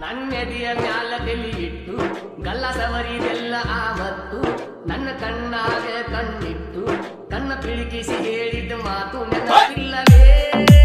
ನನ್ನೆದೆಯ ಮ್ಯಾಲ ತೆಲಿ ಇಟ್ಟು ಗಲ್ಲ ಸವರಿದೆಲ್ಲ ಆವತ್ತು, ನನ್ನ ಕಣ್ಣಾಗ ಕಣ್ಣಿಟ್ಟು, ಕಣ್ಣ ತಿಳಿಕಿಸಿ ಹೇಳಿದ ಮಾತು ನೆನಪಿಲ್ಲವೇ?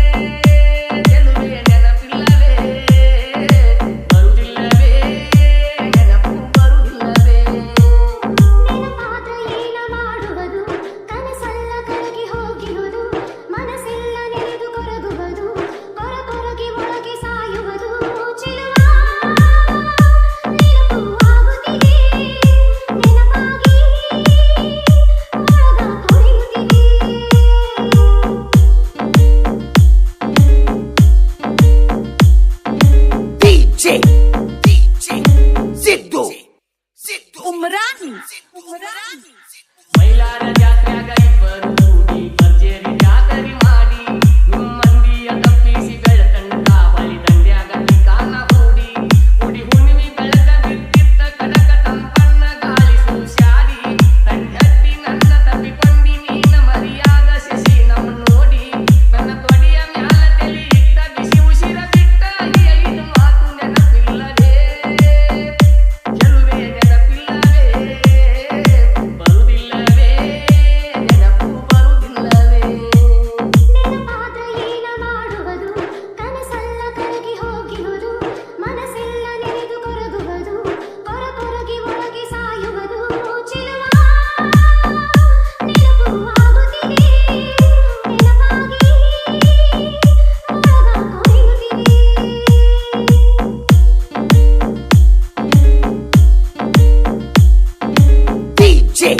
DJ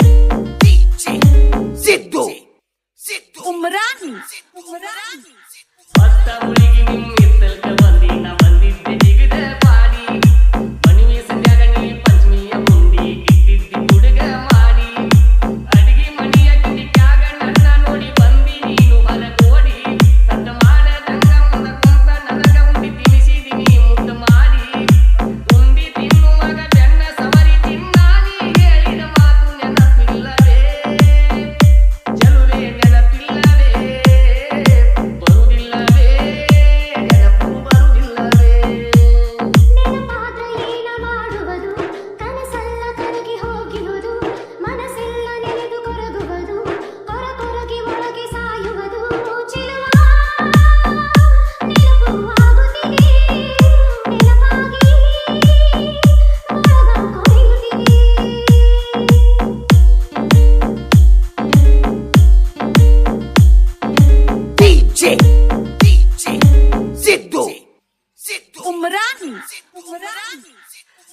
DJ Ziddo Ziddo Umran Umran Hasta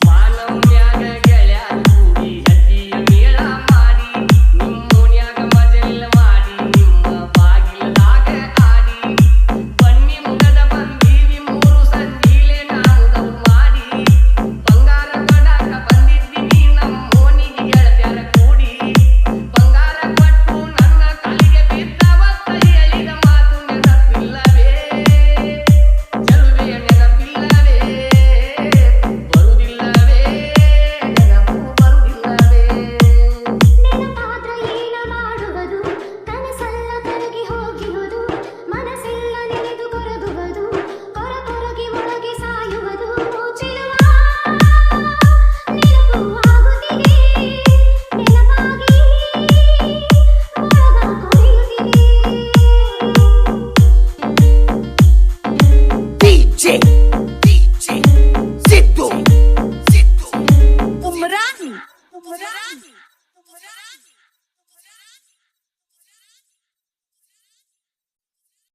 मानव ज्ञान गेल्या Murat!